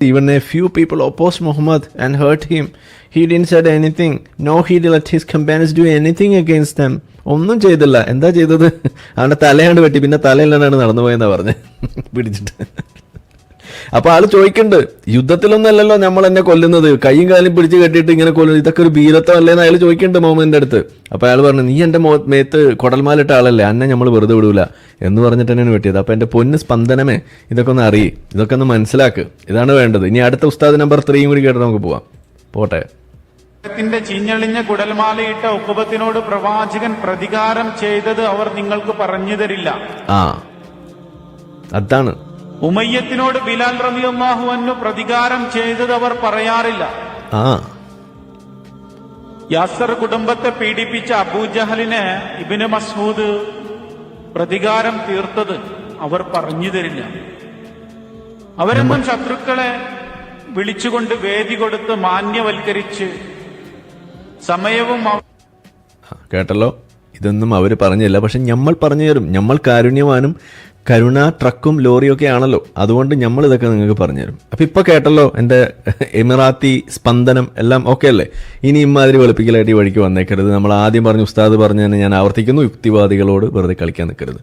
Even a few people opposed Muhammad and hurt him. He didn't said anything. No, he let his companions do anything against them. ഒന്നും ചെയ്തില്ല എന്താ ചെയ്തത് അവന്റെ തലയാണ്ട് വെട്ടി പിന്നെ തലയിലാണ് നടന്നു പോയെന്നാ പറഞ്ഞത് പിടിച്ചിട്ട് അപ്പൊ ആൾ ചോദിക്കണ്ട് യുദ്ധത്തിലൊന്നല്ലല്ലോ നമ്മൾ എന്നെ കൊല്ലുന്നത്? കൈയും കാലും പിടിച്ച് കെട്ടിയിട്ട് ഇങ്ങനെ കൊല്ലുന്നത്? ഇതൊക്കെ ഒരു ബീരത്വം അല്ലേന്ന് അയാൾ ചോദിക്കണ്ട് മോഹമ്മദിന്റെ അടുത്ത്. അപ്പൊ അയാൾ പറഞ്ഞു നീ എന്റെ മോ- മേത്ത് കൊടൽമാലിട്ട ആളല്ലേ അന്നെ നമ്മൾ വെറുതെ വിടൂല. എന്ന് പറഞ്ഞിട്ട് തന്നെയാണ് വെട്ടിയത്. അപ്പൊ എന്റെ പൊന്ന് സ്പന്ദനമേ ഇതൊക്കെ ഒന്ന് അറിയി ഇതൊക്കെ ഒന്ന് മനസ്സിലാക്ക്. ഇതാണ് വേണ്ടത്. ഇനി അടുത്ത ഉസ്താദ് നമ്പർ ത്രീയും കൂടി കേട്ട് നമുക്ക് പോവാം. പോട്ടെ. ത്തിന്റെ ചിഞ്ഞളിഞ്ഞ കുടൽമാലയിട്ട ഉക്കുബത്തിനോട് പ്രവാചകൻ പ്രതികാരം ചെയ്തത് അവർ നിങ്ങൾക്ക് പറഞ്ഞു തരില്ല ആ. അതാണ്. ഉമയ്യത്തിനോട് ബിലാൽ റളിയല്ലാഹു അൻഹു പ്രതികാരം ചെയ്തത് അവർ പറയാറില്ല. ആ. യാസർ കുടുംബത്തെ പീഡിപ്പിച്ച അബൂജഹലിന് ഇബിന് മസൂദ് പ്രതികാരം തീർത്തത് അവർ പറഞ്ഞു തരില്ല. അവരെന്നും ശത്രുക്കളെ വിളിച്ചുകൊണ്ട് വേദി കൊടുത്ത് മാന്യവൽക്കരിച്ച് സമയവും കേട്ടല്ലോ? ഇതൊന്നും അവർ പറഞ്ഞില്ല. പക്ഷെ നമ്മൾ പറഞ്ഞു തരും. നമ്മൾ കാരുണ്യവാനും കരുണ ട്രക്കും ലോറിയൊക്കെ ആണല്ലോ. അതുകൊണ്ട് നമ്മൾ ഇതൊക്കെ നിങ്ങൾക്ക് പറഞ്ഞുതരും. അപ്പം ഇപ്പോൾ കേട്ടല്ലോ എന്റെ എമിറാത്തി സ്പന്ദനം എല്ലാം ഓക്കെ അല്ലേ? ഇനി ഇമാതിരി വെളുപ്പിക്കലായിട്ട് ഈ വഴിക്ക് വന്നേക്കരുത്. നമ്മൾ ആദ്യം പറഞ്ഞു ഉസ്താദ് പറഞ്ഞു തന്നെ ഞാൻ ആവർത്തിക്കുന്നു. യുക്തിവാദികളോട് വെറുതെ കളിക്കാൻ നിൽക്കരുത്.